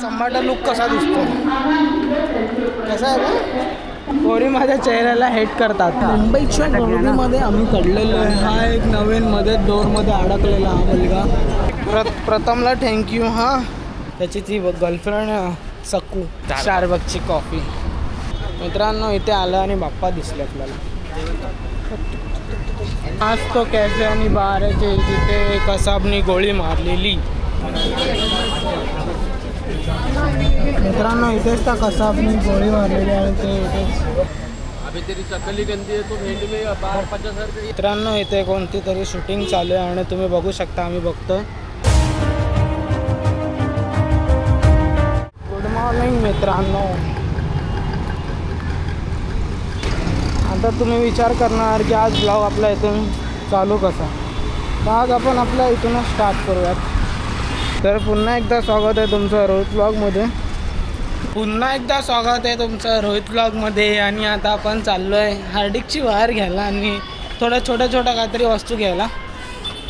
संभाटा look कसा दिसतो कसा आहे? पोरी माझ्या चेहऱ्याला हेट करतात. मुंबईच्या गर्दीमध्ये आम्ही चढलेलो आहे हा एक नवीन मध्ये डोरमध्ये अडकलेला हा मुलगा. प्र प्रथमला थँक्यू हा. त्याची ती गर्लफ्रेंड सकू. स्टारबकची कॉफी मित्रांनो इथे आलं आणि बाप्पा दिसले आपल्याला. आज तो कॅफे आणि बार आहे जे तिथे कसाबनी गोळी मारलेली. मित्रांनो इथेच त्या कसाबनी गोळी मारलेली आणि ते इथेच है मित्रांनो इथे कोणती तरी शूटिंग चालू आहे आणि तुम्ही बघू शकता आम्ही बघतोय. गुड मॉर्निंग मित्रांनो. आता तुम्ही विचार करणार की आज ब्लॉग आपला इथून चालू कसा? तर आज आपण आपल्या इथूनच स्टार्ट करूयात. तर पुन्हा एकदा स्वागत आहे तुमचं रोहित ब्लॉगमध्ये पुन्हा एकदा स्वागत आहे तुमचं रोहित ब्लॉगमध्ये आणि आता आपण चाललो आहे हार्दिकची वायर घ्यायला आणि थोड्या छोट्या छोट्या काहीतरी वस्तू घ्यायला.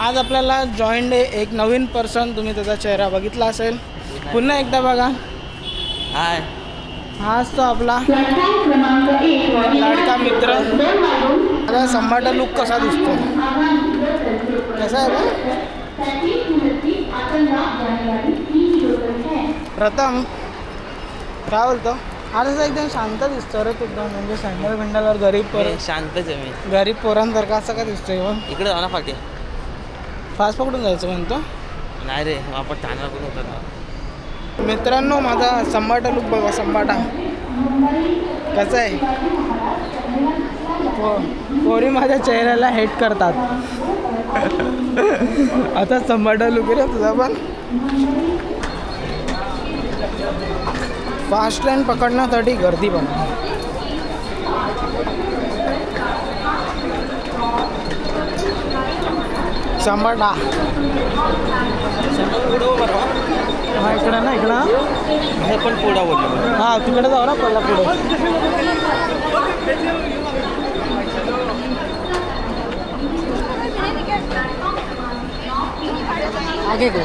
आज आपल्याला जॉईंट आहे एक नवीन पर्सन तुम्ही त्याचा चेहरा बघितला असेल. पुन्हा एकदा बघा. हाय हाच तो आपला लाडका मित्र. आता संभाटा लुक कसा दिसतो कसा आहे बा? प्रथम काय बोलतो? असं एकदम शांत दिसतो रे तू एकदम. म्हणजे सँडल बिंडलवर गरीब पोर शांतच आहे मी. गरीब पोरांसारखा असं का दिसतोय मग इकडे जाऊ ना फाटी फास्ट पकडून जायचं म्हणतो? नाही रे आपण ठाण्याला पण होता ना. मित्रांनो माझा संबाटा लुक बघा संबाटा कसा आहे? पो पोरी माझ्या चेहऱ्याला हेट करतात. आता संबाटा लुक रे तुझा पण. फास्ट ट्रेन पकडण्यासाठी गर्दी पण. संबाटा हा इकडं ना इकडं. हे पण पुढा बोललो हा तिकडे जाऊ ना पहिला पुढे आगे को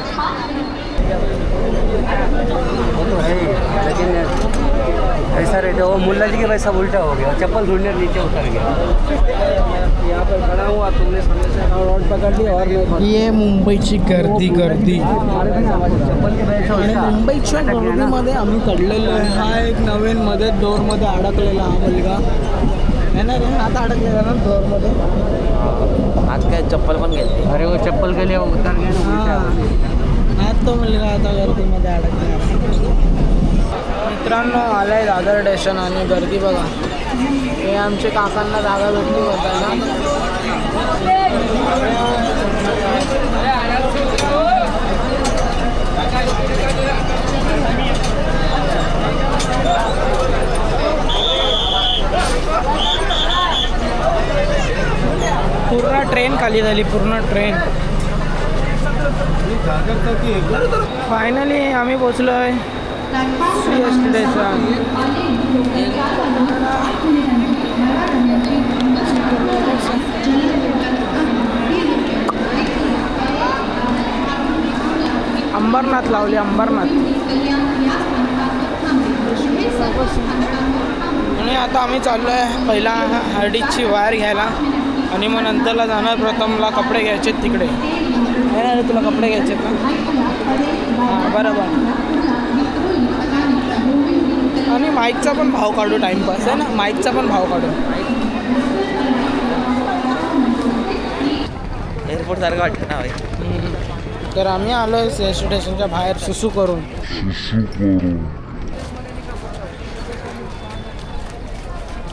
वो तो है ही, लेकिन ऐसा रहता है वो मुल्ला जी के वैसा उल्टा हो गया चप्पल ढूंढने नीचे उतर गया। यहाँ पर खड़ा हुआ तुमने सामने से रोड पकड़ ली और मैं ये मुंबईची गर्दी गर्दी। चप्पल के वैसा आणि मुंबईच्या गर्दीमध्ये आम्ही चढलेलो आहे। हा एक नवीन मध्ये डोरमध्ये अडकलेला हा मुलगा. आहे ना रे? आता अडकलेला ना डोरमध्ये आज काय चप्पल पण घेतली अरे वो चप्पल के लिए वो उतर हा उल्टा। आज तो मुलगा आता गर्दीमध्ये अडकला मित्रांनो आलाय दादर स्टेशन आणि गर्दी बघा. हे आमच्या काकांना जागा भेटली होता ना. पूर्ण ट्रेन खाली झाली पूर्ण ट्रेन फायनली आम्ही पोचलो आहे अंबरनाथ लावले अंबरनाथ. आणि आता आम्ही चाललो आहे पहिला हार्डिकची वायर घ्यायला. आणि मग नंतरला जाणार प्रथमला कपडे घ्यायचे तिकडे. नाही रे तुला कपडे घ्यायचे का हां बरोबर आणि माईकचा पण भाव काढू टाईमपास आहे ना? माईकचा पण भाव काढू. एअरपोर्ट सारखं वाटतं ना भाई. तर आम्ही आलो आहे स्टेशनच्या बाहेर सुसू करून.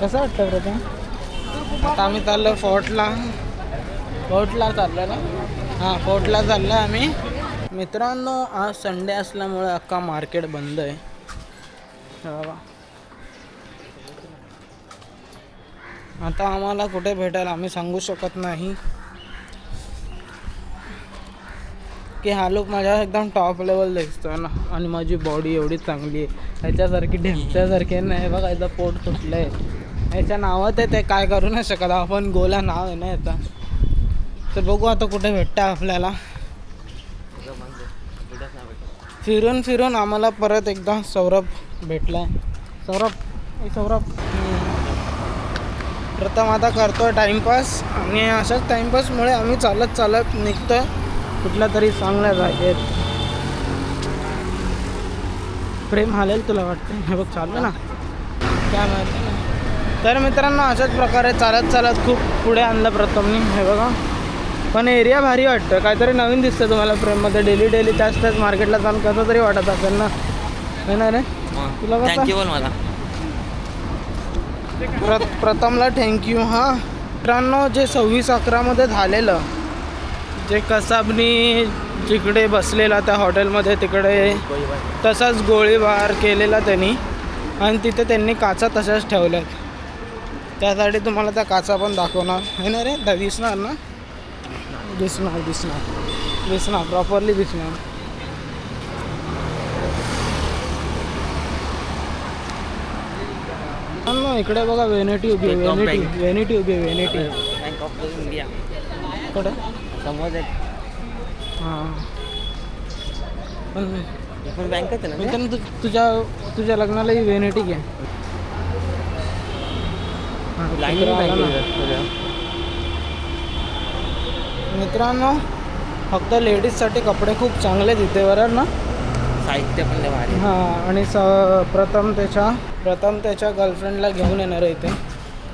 कसं वाटतं प्रथम आता आम्ही चाललो फोर्टला. फोर्टला चाललो ना? हां फोर्टला चाललो आम्ही. मित्रांनो आज संडे असल्यामुळे अख्खा मार्केट बंद आहे. हे आता आम्हाला कुठे भेटेल आम्ही सांगू शकत नाही. की हा लुक माझ्या एकदम टॉप लेवल दिसतोय ना. आणि माझी बॉडी एवढी चांगली आहे. ह्याच्यासारखी ढेमच्यासारखी नाही बघा याचं पोट तुटलं आहे याच्या नावात आहे ते काय करू नाही शकत. आपण गोला नाव आहे ना याचा. तर बघू आता कुठे भेटतं आपल्याला. फिरून फिरून आम्हाला परत एकदा सौरभ भेटला. सौरभ ए सौरभ. प्रथम आता करतोय टाइमपास आणि अशाच टाइमपासमुळे आम्ही चालत चालत निघतोय. कुठल्या तरी चांगल्या जागेत. प्रेम हालेल तुला वाटतं हे बघ चाललं ना? काय माहिती. तर मित्रांनो अशाच प्रकारे चालत चालत खूप पुढे आणलं प्रथमनी. हे बघा. पण एरिया भारी वाटतं. काहीतरी नवीन दिसतं तुम्हाला प्रेममध्ये डेली डेली त्याच त्याच मार्केटला जाऊन कसं तरी वाटत असेल ना? है ना रे? तुला कसं? थँक्यू बोल मला. प्र प्रथमला थँक्यू हां. मित्रांनो जे सव्वीस अकरामध्ये झालेलं जे कसाबनी जिकडे बसलेला त्या हॉटेलमध्ये तिकडे तसाच गोळीबार केलेला त्यांनी. आणि तिथे त्यांनी काचा तशाच ठेवल्यात. त्यासाठी तुम्हाला त्या काचा पण दाखवणार. आहे ना रे? दा- दिसणार ना? दिसणार दिसणार. दिसणार प्रॉपरली दिसणार. इकडे बघा वेनेटी उभी आहे वेनेटी. वेनेटी उभी आहे वेनेटी बँक ऑफ इंडिया कुठे? समोर हां. पण बँकच आहे ना तुझ्या तुझ्या लग्नाला ही वेनेटी घे हां, लाईनीने तिकडं आला बँकेत ना. आहे सगळं. मित्रांनो फक्त लेडीजसाठी कपडे खूप चांगले तिथे बरोबर ना? साहित्य पण भारी. हां आणि स प्रथम त्याच्या प्रथम त्याच्या गर्लफ्रेंडला घेऊन येणार आहे इथे.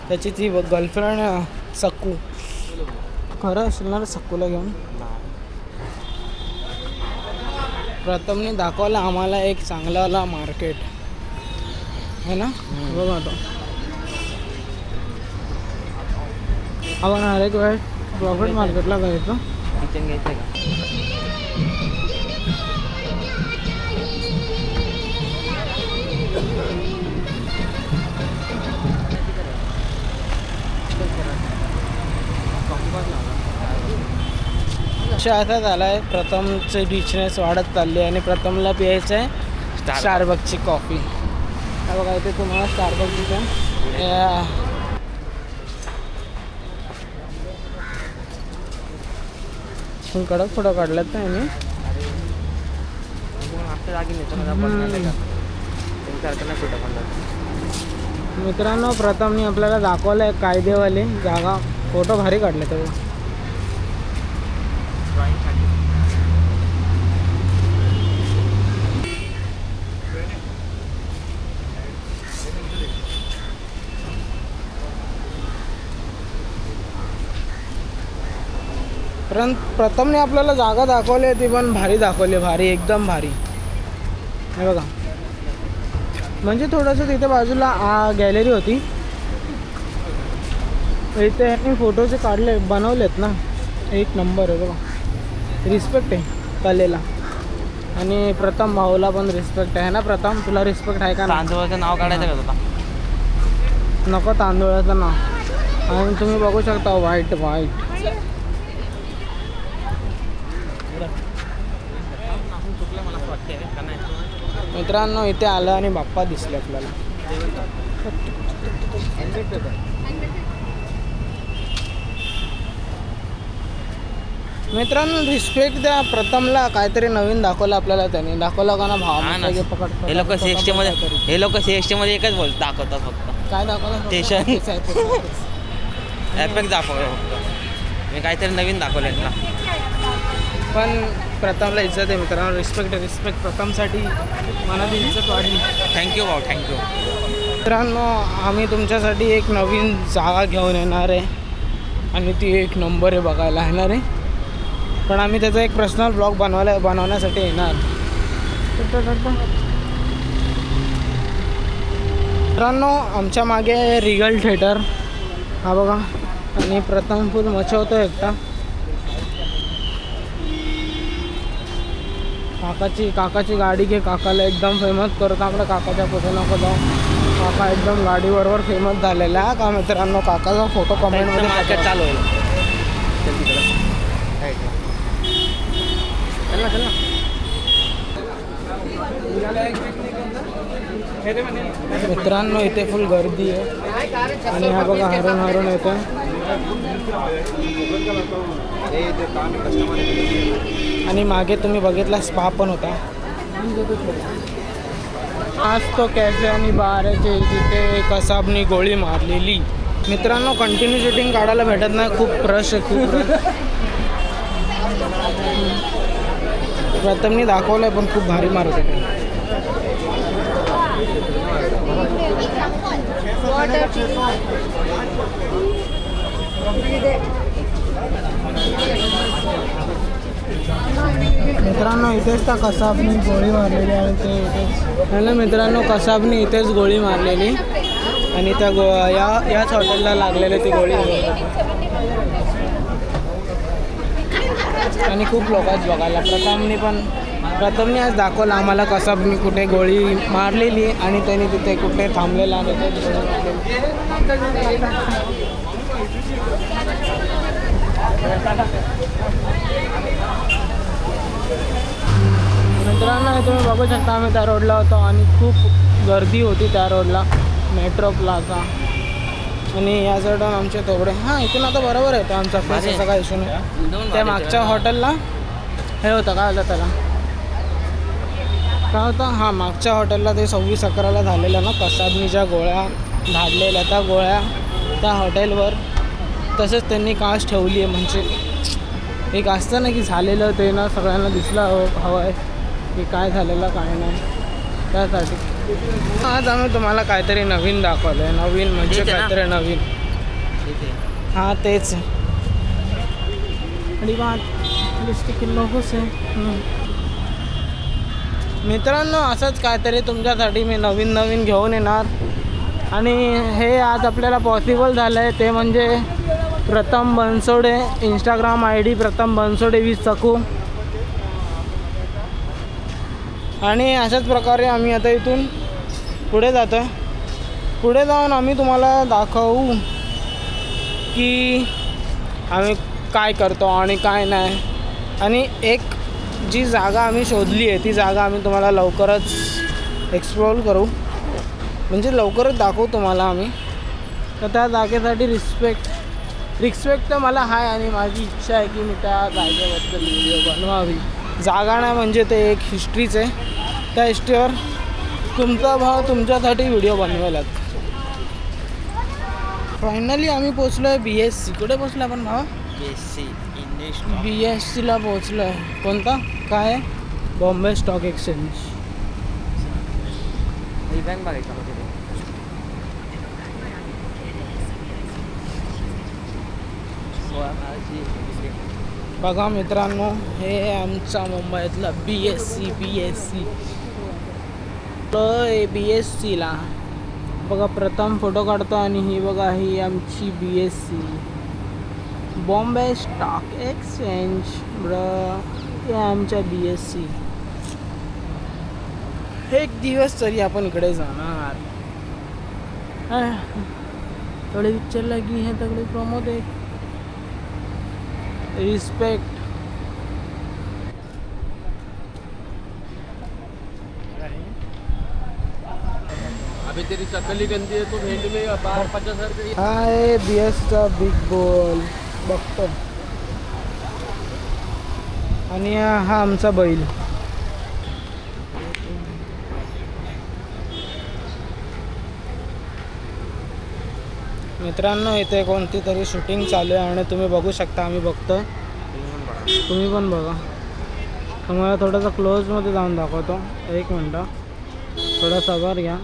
त्याची ती गर्लफ्रेंड सक्कू. खरं असेल ना रे सक्कूला घेऊन? प्रथमने दाखवलं आम्हाला एक चांगलावाला मार्केट. है ना? बघा आता. आपण हर एक वेळ प्रॉफिट मार्केटला जायचं. किचन घ्यायचं का? असा झाला आहे प्रथमचे रिचनेस वाढत चालली आहे आणि प्रथमला प्यायचं आहे. स्टारबकची कॉफी बघा इथे तुम्हाला स्टारबक दिसेल. पण कडक फोटो काढल्यात ना मी? नाही मित्रांनो आपल्याला दाखवलं आहे कायदेवाली जागा. फोटो भारी काढले ते परंत प्रथमने आपल्याला जागा दाखवली आहे ती पण भारी दाखवली भारी एकदम भारी. हे बघा. म्हणजे थोडंसं तिथे बाजूला गॅलरी होती. इथे ह्यांनी फोटोचे काढले बनवलेत ना. एक नंबर आहे बघा. रिस्पेक्ट आहे कलेला. आणि प्रथम भाऊला पण रिस्पेक्ट आहे. ना प्रथम? तुला रिस्पेक्ट आहे का तांदूळाचं नाव काढायचं का तुला? नको तांदूळाचं नाव. आणि तुम्ही बघू शकता व्हाईट व्हाईट चुकलं मला असं वाटते का नाही मित्रांनो इथे आलं आणि बाप्पा दिसले आपल्याला. मित्रांनो रिस्पेक्ट द्या. प्रथमला काहीतरी नवीन दाखवलं आपल्याला त्यांनी. दाखवलं का ना भाव? हा लोक सीएसटी मध्ये. हे लोक सीएसटी मध्ये एकच बोल दाखवतात फक्त. काय दाखवलं? स्टेशन. एफेक्ट दाखवलं फक्त. मी काहीतरी नवीन दाखवलं ना. पण प्रथमला इज्जत आहे मित्रांनो. रिस्पेक्ट रिस्पेक्ट प्रथमसाठी मनात इज्जत वाढली. थँक्यू भाऊ. थँक्यू मित्रांनो आम्ही तुमच्यासाठी एक नवीन जागा घेऊन येणार आहे. आणि ती एक नंबर आहे बघायला येणार आहे. पण आम्ही त्याचा एक पर्सनल ब्लॉग बनवायला बनवण्यासाठी येणार. मित्रांनो आमच्या मागे रिगल थिएटर. हा बघा. आणि प्रथम फुल मचवतो एकटा. काकाची काकाची गाडी घे काकाला एकदम फेमस करतो आपल्या काकाच्या नको जाऊ काका एकदम गाडीबरोबर फेमस झालेला आहे का मित्रांनो काकाचा फोटो कमेंटमध्ये मार्केट. चालू. आहे का? चल ना चल ना मित्रांनो इथे फुल गर्दी आहे. आणि हा बघा हरण हरण येतो आणि मागे तुम्ही बघितला स्पा पण होता. आज तो कॅफे आणि बार आहे जे तिथे कसाबनी गोळी मारलेली. मित्रांनो कंटिन्यू शूटिंग काढायला भेटत नाही. खूप रश आहे खूप प्रथमनी दाखवलं आहे पण खूप भारी मारत आहे मित्रांनो इथेच त्या कसाबनी गोळी मारलेली आणि ते इथेच. हॅलो मित्रांनो कसाबनी इथेच गोळी मारलेली. आणि त्या गो या याच हॉटेलला लागलेली ती गोळी. आणि खूप लोक आहेत बघायला. प्रथमनी पण प्रथमनी आज दाखवलं आम्हाला कसाबनी कुठे गोळी मारलेली आणि त्यांनी तिथे कुठे थांबलेला आणि. मित्रांनो हे तुम्ही बघू शकता आम्ही त्या रोडला होतो आणि खूप गर्दी होती त्या रोडला मेट्रो प्लाझा आणि या साईडून आमचे तोबडे हां इथून आता बरोबर आहे तो आमचा फेस असा काय इशू नाही. त्या मागच्या हॉटेलला हे होतं काय होतं त्याला? काय होतं. हां मागच्या हॉटेलला ते सव्वीस अकराला झालेलं ना कसाबनीच्या गोळ्या धाडलेल्या. त्या गोळ्या त्या हॉटेलवर तसंच त्यांनी काच ठेवली आहे म्हणजे एक असतं ना की झालेलं ते ना सगळ्यांना दिसलं हवं हवं आहे की काय झालेलं काय नाही. त्यासाठी. आज आम्ही तुम्हाला काहीतरी नवीन दाखवलं आहे नवीन म्हणजे? काहीतरी नवीन. हां तेच आणि बात लिस्टिक लोगोस आहे? मित्रांनो असंच काहीतरी तुमच्यासाठी मी नवीन नवीन घेऊन येणार. आणि हे आज आपल्याला पॉसिबल झालं आहे ते म्हणजे प्रथम बनसोडे. इंस्टाग्राम आय डी प्रथम बनसोडे वीस चकू आणि अशाच प्रकारे आम्ही आता इथून पुढे जातो आहे पुढे जाऊन आम्ही तुम्हाला दाखवू की आम्ही काय करतो आणि काय नाही. आणि एक जी जागा आम्ही शोधली आहे ती जागा आम्ही तुम्हाला लवकरच एक्सप्लोर करू. म्हणजे लवकरच दाखवू तुम्हाला आम्ही. तर त्या जागेसाठी रिस्पेक्ट रिस्पेक्ट तर मला आहे आणि माझी इच्छा आहे की मी त्या जागेबद्दल व्हिडिओ बनवावी. जागा नाही म्हणजे ते एक हिस्ट्रीच आहे. त्या हिस्ट्रीवर तुमचा भाव तुमच्यासाठी व्हिडिओ बनवेलात फायनली आम्ही पोचलो आहे बी एस सी कुठे पोचलो आपण भाव? बी एस सी सीला पोचलो आहे कोणता? काय? Bombay stock exchange. बँक बघायचं. बघा मित्रांनो हे आमचा मुंबईतला B S C B S C B S सीला बघा प्रथम फोटो काढतो आणि ही बघा ही आमची B S C Bombay stock exchange ब्र हे आमच्या बी एस सी एक दिवस तरी आपण इकडे जाणार. आह, थोडे विचारला की हे तगडे प्रमोद एक रिस्पेक्ट अभी तेरी चकली गंदी है तो भेंट में बाहर पचास हजार हा आहे बी एसचा बिग बॉल बघतो. आणि हा आमचा बैल. मित्रांनो इथे कोणती तरी शूटिंग चालू आहे आणि तुम्ही बघू शकता आम्ही बघतोय तुम्ही पण बघा. तुम्हाला थोडंसं क्लोजमध्ये जाऊन दाखवतो. एक मिनटं. थोडा सबर घ्या.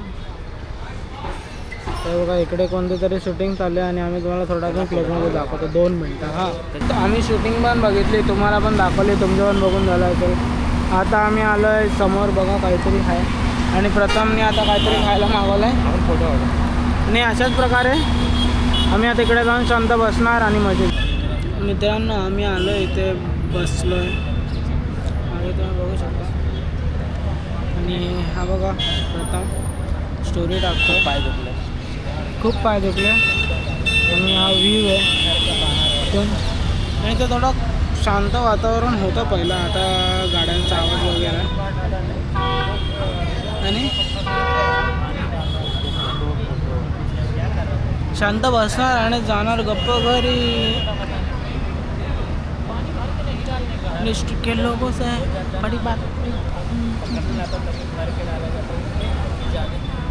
तर बघा इकडे कोणते तरी शूटिंग चालू आहे आणि आम्ही तुम्हाला थोडा वेळ क्लोजमध्ये दाखवतो. दोन मिनटं हां. तर आम्ही शूटिंग पण बघितली तुम्हाला पण दाखवली तुमच्या पण बघून झालं असेल. आता आम्ही आलो आहे समोर बघा काहीतरी आहे. आणि प्रथमने आता काहीतरी खायला मागवलं आहे फोटो आणि अशाच प्रकारे आम्ही आता इकडे जाऊन शांत बसणार आणि मजेत. मित्रांनो आम्ही आलो इथे बसलो आहे आणि तुम्ही बघू शकता. आणि हा बघा प्रथम स्टोरी टाकतो पाहिजे दुखले खूप पाय दुखले. आणि हा व्ह्यू आहे. पण आणि तो थोडं शांत वातावरण होतं पहिलं. आता गाड्यांचा आवाज वगैरे. आणि शांत बसणार आणि जाणार गप्प घरी. लिस्ट के लोगों से बड़ी बात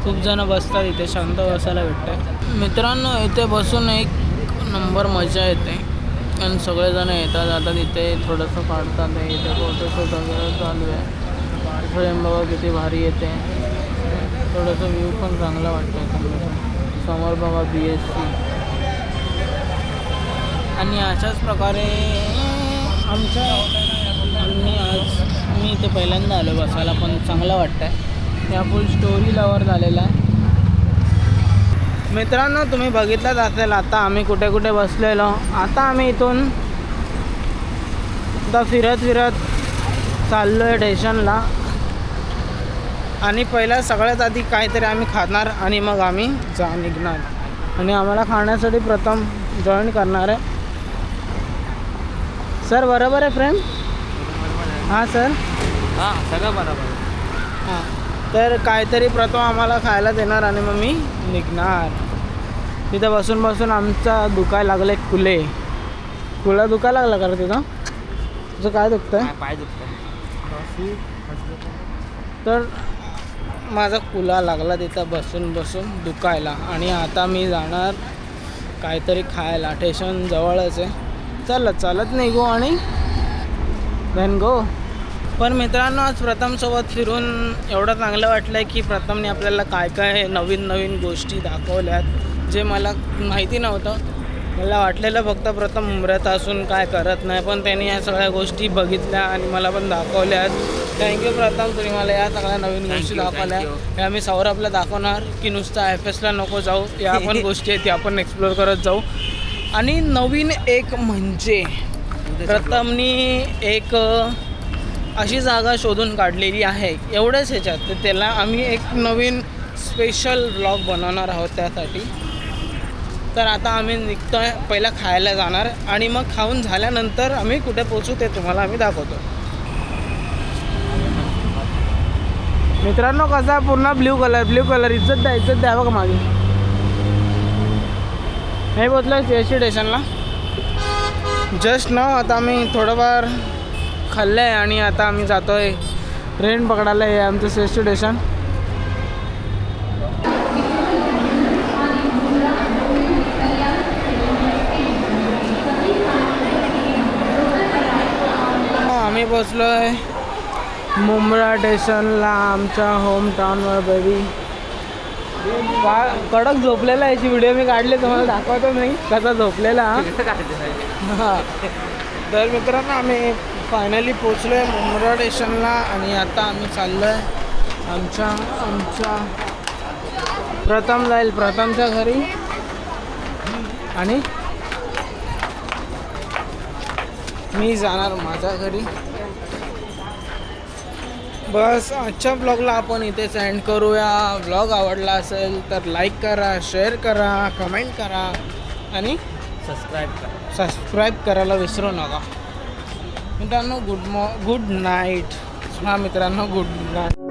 खूप जण बसतात इथे शांत बसायला भेटतं मित्रांनो इथे बसून एक नंबर मजा येते. आणि सगळेजण येतात जातात इथे थोडंसं काढतात आहे. इथे फोटोशूट वगैरे चालू आहे. फ्रेम बघा किती भारी येते. थोडंसं व्ह्यू पण चांगला वाटतं समोर बघा बी एस सी आणि अशाच प्रकारे आमच्या आम्ही आज मी इथे पहिल्यांदा आलो बसायला पण चांगलं वाटतं आहे या फुल स्टोरी लवर झालेला आहे. मित्रांनो तुम्ही बघितलंच असेल आता आम्ही कुठे कुठे बसलेलो. आता आम्ही इथून आता फिरत फिरत चाललो आहे स्टेशनला. आणि पहिला सगळ्यात आधी काहीतरी आम्ही खाणार आणि मग आम्ही जा निघणार. आणि आम्हाला खाण्यासाठी प्रथम जॉईन करणार आहे. सर बरोबर आहे फ्रेंड हां सर हां सगळं बरोबर हां. तर काहीतरी प्रथम आम्हाला खायला देणार आणि मग मी निघणार. तिथं बसून बसून आमचा दुखायला लागले कुले कुला दुखायला लागला का तिथं? तुझं काय दुखतंय? पाय दुखतं तर माझा कुला लागला तिथं बसून बसून दुखायला. आणि आता मी जाणार काहीतरी खायला. स्टेशन जवळच आहे. चालत चालत निघू आणि देन गो पण मित्रांनो आज प्रथमसोबत फिरून एवढं चांगलं वाटलं आहे की प्रथमने आपल्याला काय काय नवीन नवीन गोष्टी दाखवल्यात जे मला माहिती नव्हतं. मला वाटलेलं फक्त प्रथम उमऱ्यात असून काय करत नाही पण त्यांनी या सगळ्या गोष्टी बघितल्या आणि मला पण दाखवल्यात. थँक्यू प्रथम तुम्ही मला या सगळ्या नवीन गोष्टी दाखवल्या. हे आम्ही सौरभला दाखवणार की नुसतं एफ एसला नको जाऊ या पण गोष्टी आहेत त्या आपण एक्सप्लोर करत जाऊ. आणि नवीन एक म्हणजे प्रथमनी एक अशी जागा शोधून काढलेली आहे. एवढंच ह्याच्यात तर त्याला आम्ही एक नवीन स्पेशल ब्लॉग बनवणार आहोत त्यासाठी. तर आता आम्ही निघतोय पहिला खायला जाणार आणि मग खाऊन झाल्यानंतर आम्ही कुठे पोचू ते तुम्हाला आम्ही दाखवतो. मित्रांनो कसा पूर्ण ब्ल्यू कलर ब्ल्यू कलर इज्जत द्या इज्जत द्या बघा मागे. हे पोचलो सी एस टी स्टेशनला जस्ट ना आता आम्ही थोडंफार खाल्लं आहे आणि आता आम्ही जातो आहे ट्रेन पकडायला हे आमचं सी एस टी स्टेशन आम्ही पोचलो आहे मुंब्रा स्टेशनला आमच्या होम टाऊनवर बेबी का कडक झोपलेला याची व्हिडिओ मी काढले तुम्हाला दाखवतो नाही कसा झोपलेला हा. हा. तर मित्रांनो आम्ही फायनली पोचलो आहे मुंब्रा स्टेशनला आणि आता आम्ही चाललो आहे आमच्या आमच्या प्रथम जाईल प्रथमच्या घरी. आणि मी जाणार माझ्या घरी. बस आजच्या ब्लॉगला आपण इथेच एंड करूया. ब्लॉग आवडला असेल तर लाईक करा शेअर करा कमेंट करा आणि सबस्क्राईब करा. सबस्क्राईब करायला विसरू नका. मित्रांनो गुड मॉ गुड नाईट. हां मित्रांनो गुड नाईट.